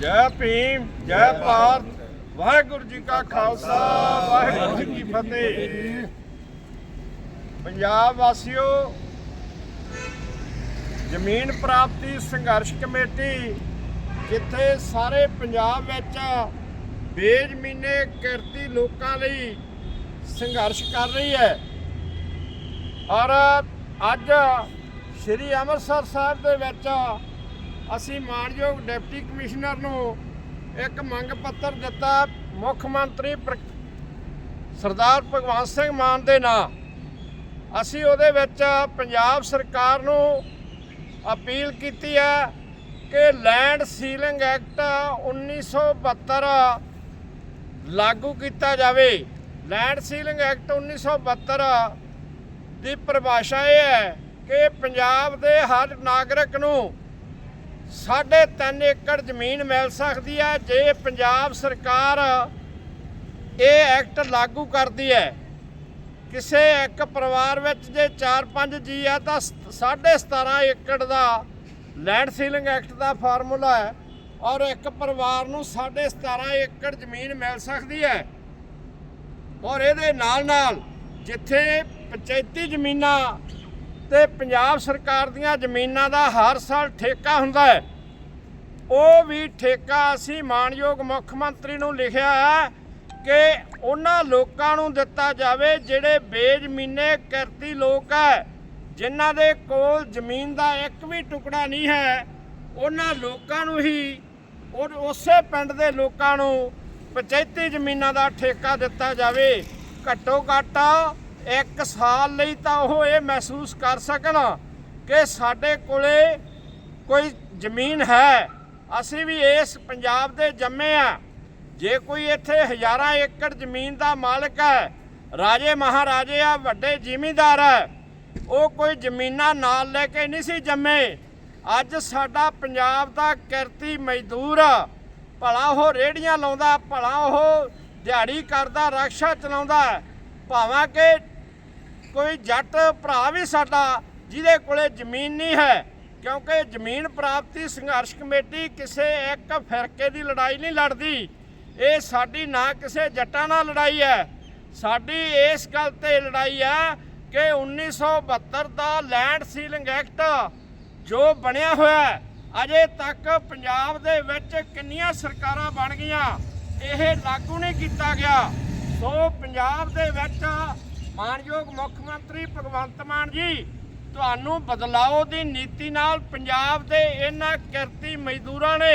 ਜੈ ਭੀਮ ਜੈ ਭਾਰਤ। ਵਾਹਿਗੁਰੂ ਜੀ ਕਾ ਖਾਲਸਾ ਵਾਹਿਗੁਰੂ ਜੀ ਕੀ ਫਤਿਹ। ਪੰਜਾਬ ਵਾਸੀਓ ਜ਼ਮੀਨ ਪ੍ਰਾਪਤੀ ਸੰਘਰਸ਼ ਕਮੇਟੀ ਜਿੱਥੇ ਸਾਰੇ ਪੰਜਾਬ ਵਿੱਚ ਬੇਜ਼ਮੀਨੇ ਕਿਰਤੀ ਲੋਕਾਂ ਲਈ ਸੰਘਰਸ਼ ਕਰ ਰਹੀ ਹੈ। ਔਰ ਅੱਜ ਸ੍ਰੀ ਅੰਮ੍ਰਿਤਸਰ ਸਾਹਿਬ ਦੇ ਵਿੱਚ ਅਸੀਂ ਮਾਨਯੋਗ ਡਿਪਟੀ ਕਮਿਸ਼ਨਰ ਨੂੰ ਇੱਕ ਮੰਗ ਪੱਤਰ ਦਿੱਤਾ, ਮੁੱਖ ਮੰਤਰੀ ਪ੍ਰ- ਸਰਦਾਰ ਭਗਵੰਤ ਸਿੰਘ ਮਾਨ ਦੇ ਨਾਂ। ਅਸੀਂ ਉਹਦੇ ਵਿੱਚ ਪੰਜਾਬ ਸਰਕਾਰ ਨੂੰ ਅਪੀਲ ਕੀਤੀ ਹੈ ਕਿ ਲੈਂਡ ਸੀਲਿੰਗ ਐਕਟ 1972 ਲਾਗੂ ਕੀਤਾ ਜਾਵੇ। ਲੈਂਡ ਸੀਲਿੰਗ ਐਕਟ 1972 ਦੀ ਪਰਿਭਾਸ਼ਾ ਇਹ ਹੈ ਕਿ ਪੰਜਾਬ ਦੇ ਹਰ ਨਾਗਰਿਕ ਨੂੰ ਸਾਢੇ ਤਿੰਨ ਏਕੜ ਜ਼ਮੀਨ ਮਿਲ ਸਕਦੀ ਹੈ ਜੇ ਪੰਜਾਬ ਸਰਕਾਰ ਇਹ ਐਕਟ ਲਾਗੂ ਕਰਦੀ ਹੈ। ਕਿਸੇ ਇੱਕ ਪਰਿਵਾਰ ਵਿੱਚ ਜੇ 4-5 ਜੀ ਆ ਤਾਂ ਸ- ਸਾਢੇ 17 ਏਕੜ ਦਾ ਲੈਂਡ ਸੀਲਿੰਗ ਐਕਟ ਦਾ ਫਾਰਮੂਲਾ ਹੈ ਔਰ ਇੱਕ ਪਰਿਵਾਰ ਨੂੰ ਸਾਢੇ 17 ਏਕੜ ਜ਼ਮੀਨ ਮਿਲ ਸਕਦੀ ਹੈ। ਔਰ ਇਹਦੇ ਨਾਲ ਨਾਲ ਜਿੱਥੇ ਪੰਚਾਇਤੀ ਜ਼ਮੀਨਾਂ ਤੇ ਪੰਜਾਬ ਸਰਕਾਰ ਦੀਆਂ ਜ਼ਮੀਨਾਂ ਦਾ ਹਰ ਸਾਲ ਠੇਕਾ ਹੁੰਦਾ ਹੈ। ਉਹ ਵੀ ਠੇਕਾ ਅਸੀਂ ਮਾਨਯੋਗ ਮੁੱਖ ਮੰਤਰੀ ਨੂੰ ਲਿਖਿਆ ਹੈ ਕਿ ਉਹਨਾਂ ਲੋਕਾਂ ਨੂੰ ਦਿੱਤਾ ਜਾਵੇ ਜਿਹੜੇ ਬੇਜ਼ਮੀਨੇ ਕਿਰਤੀ ਲੋਕ ਹੈ, ਜਿਨ੍ਹਾਂ ਦੇ ਕੋਲ ਜ਼ਮੀਨ ਦਾ ਇੱਕ ਵੀ ਟੁਕੜਾ ਨਹੀਂ ਹੈ। ਉਹਨਾਂ ਲੋਕਾਂ ਨੂੰ ਹੀ ਔਰ ਉਸੇ ਪਿੰਡ ਦੇ ਲੋਕਾਂ ਨੂੰ ਪੰਚਾਇਤੀ ਜ਼ਮੀਨਾਂ ਦਾ ਠੇਕਾ ਦਿੱਤਾ ਜਾਵੇ। ਘੱਟੋ ਘੱਟ ਇੱਕ ਸਾਲ ਲਈ ਤਾਂ ਉਹ ਇਹ ਮਹਿਸੂਸ ਕਰ ਸਕਣ ਕਿ ਸਾਡੇ ਕੋਲੇ ਕੋਈ ਜ਼ਮੀਨ ਹੈ। ਅਸੀਂ ਵੀ ਇਸ ਪੰਜਾਬ ਦੇ ਜੰਮੇ ਆ। ਜੇ ਕੋਈ ਇੱਥੇ ਹਜ਼ਾਰਾਂ ਏਕੜ ਜ਼ਮੀਨ ਦਾ ਮਾਲਕ ਹੈ, ਰਾਜੇ ਮਹਾਰਾਜੇ ਆ, ਵੱਡੇ ਜ਼ਿਮੀਂਦਾਰ ਹੈ, ਉਹ ਕੋਈ ਜ਼ਮੀਨਾਂ ਨਾਲ ਲੈ ਕੇ ਨਹੀਂ ਸੀ ਜੰਮੇ। ਅੱਜ ਸਾਡਾ ਪੰਜਾਬ ਦਾ ਕਿਰਤੀ ਮਜ਼ਦੂਰ ਭਲਾ ਉਹ ਰੇੜੀਆਂ ਲਾਉਂਦਾ, ਭਲਾ ਉਹ ਦਿਹਾੜੀ ਕਰਦਾ, ਰਕਸ਼ਾ ਚਲਾਉਂਦਾ ਭਾਵਾਂ ਕਿ ਕੋਈ ਜੱਟ ਭਰਾ ਵੀ ਸਾਡਾ ਜਿਹਦੇ ਕੋਲੇ ਜ਼ਮੀਨ ਨਹੀਂ ਹੈ, ਕਿਉਂਕਿ ਜ਼ਮੀਨ ਪ੍ਰਾਪਤੀ ਸੰਘਰਸ਼ ਕਮੇਟੀ ਕਿਸੇ ਇੱਕ ਫਿਰਕੇ ਦੀ ਲੜਾਈ ਨਹੀਂ ਲੜਦੀ। ਇਹ ਸਾਡੀ ਨਾ ਕਿਸੇ ਜੱਟਾਂ ਨਾਲ ਲੜਾਈ ਹੈ। ਸਾਡੀ ਇਸ ਗੱਲ ਤੇ ਲੜਾਈ ਹੈ ਕਿ 1972 ਦਾ ਲੈਂਡ ਸੀਲਿੰਗ ਐਕਟ ਜੋ ਬਣਿਆ ਹੋਇਆ ਅਜੇ ਤੱਕ ਪੰਜਾਬ ਦੇ ਵਿੱਚ ਕਿੰਨੀਆਂ ਸਰਕਾਰਾਂ ਬਣ ਗਈਆਂ, ਇਹ ਲਾਗੂ ਨਹੀਂ ਕੀਤਾ ਗਿਆ। ਸੋ ਪੰਜਾਬ ਦੇ ਵਿੱਚ ਮਾਨਯੋਗ ਮੁੱਖ ਮੰਤਰੀ ਭਗਵੰਤ ਮਾਨ ਜੀ, ਤੁਹਾਨੂੰ ਬਦਲਾਓ ਦੀ ਨੀਤੀ ਨਾਲ ਪੰਜਾਬ ਦੇ ਇਹਨਾਂ ਕਿਰਤੀ ਮਜ਼ਦੂਰਾਂ ਨੇ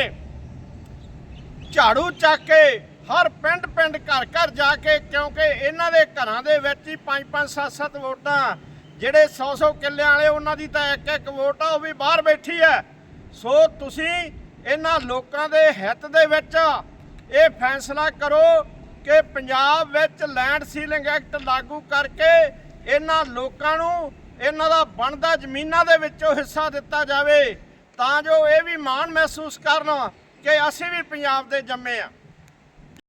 ਝਾੜੂ ਚੱਕ ਕੇ ਹਰ ਪਿੰਡ ਪਿੰਡ ਘਰ ਘਰ ਜਾ ਕੇ, ਕਿਉਂਕਿ ਇਹਨਾਂ ਦੇ ਘਰਾਂ ਦੇ ਵਿੱਚ ਹੀ 5-5 7-7 ਵੋਟਾਂ, ਜਿਹੜੇ 100-100 ਕਿੱਲਿਆਂ ਵਾਲੇ ਉਹਨਾਂ ਦੀ ਤਾਂ ਇੱਕ ਇੱਕ ਵੋਟ ਆ, ਉਹ ਵੀ ਬਾਹਰ ਬੈਠੀ ਹੈ। ਸੋ ਤੁਸੀਂ ਇਹਨਾਂ ਲੋਕਾਂ ਦੇ ਹਿੱਤ ਦੇ ਵਿੱਚ ਇਹ ਫੈਸਲਾ ਕਰੋ ਕਿ ਪੰਜਾਬ ਵਿੱਚ ਲੈਂਡ ਸੀਲਿੰਗ ਐਕਟ ਲਾਗੂ ਕਰਕੇ ਇਹਨਾਂ ਲੋਕਾਂ ਨੂੰ ਇਹਨਾਂ ਦਾ ਬਣਦਾ ਜ਼ਮੀਨਾਂ ਦੇ ਵਿੱਚੋਂ ਹਿੱਸਾ ਦਿੱਤਾ ਜਾਵੇ ਤਾਂ ਜੋ ਇਹ ਵੀ ਮਾਣ ਮਹਿਸੂਸ ਕਰਨ ਕਿ ਅਸੀਂ ਵੀ ਪੰਜਾਬ ਦੇ ਜੰਮੇ ਆ